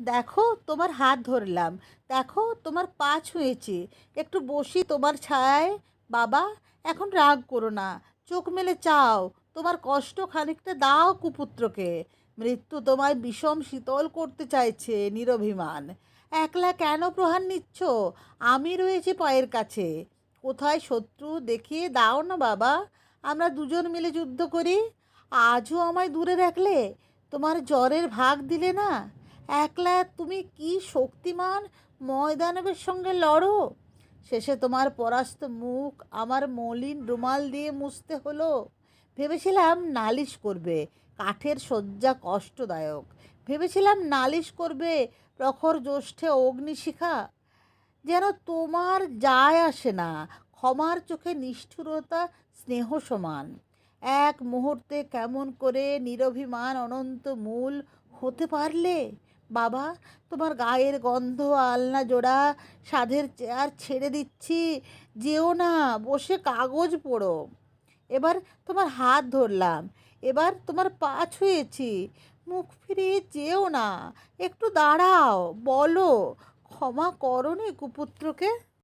দেখো তোমার হাত ধরলাম, দেখো তোমার পা ছুঁয়েছি, একটু বসি তোমার ছায়ায়, বাবা, এখন রাগ করো না, চোখ মেলে চাও, তোমার কষ্ট খানিকটা দাও কুপুত্রকে, মৃত্যু তোমায় বিষম শীতল করতে চাইছে নিরভিমান। একলা কেন প্রহার নিচ্ছ? আমি রয়েছি পায়ের কাছে, কোথায় শত্রু দেখিয়ে দাও না বাবা, আমরা দুজন মিলে যুদ্ধ করি, আজও আমায় দূরে রাখলে, তোমার জ্বরের ভাগ দিলে না? একলা তুমি কি শক্তিমান? ময়দানবের সঙ্গে লড়ো। শেষে তোমার পরাস্ত মুখ আমার মলিন রুমাল দিয়ে মুছতে হলো। ভেবেছিলাম নালিশ করবে, কাঠের শয্যা কষ্টদায়ক। ভেবেছিলাম নালিশ করবে প্রখর জ্যৈষ্ঠে অগ্নিশিখা। যেন তোমার যায় আসে না, ক্ষমার চোখে নিষ্ঠুরতা, স্নেহ সমান। এক মুহূর্তে কেমন করে নিরভিমান অনন্ত মূল হতে পারলে? বাবা, তোমার গায়ের গন্ধ, আলনা জোড়া সাধের চেয়ার ছেড়ে দিচ্ছি, যেও না, বসে কাগজ পড়ো। এবার তোমার হাত ধরলাম, এবার তোমার পা ছুঁয়েছি, মুখ ফিরিয়ে যেও না, একটু দাঁড়াও, বলো, ক্ষমা করো নি কুপুত্রকে?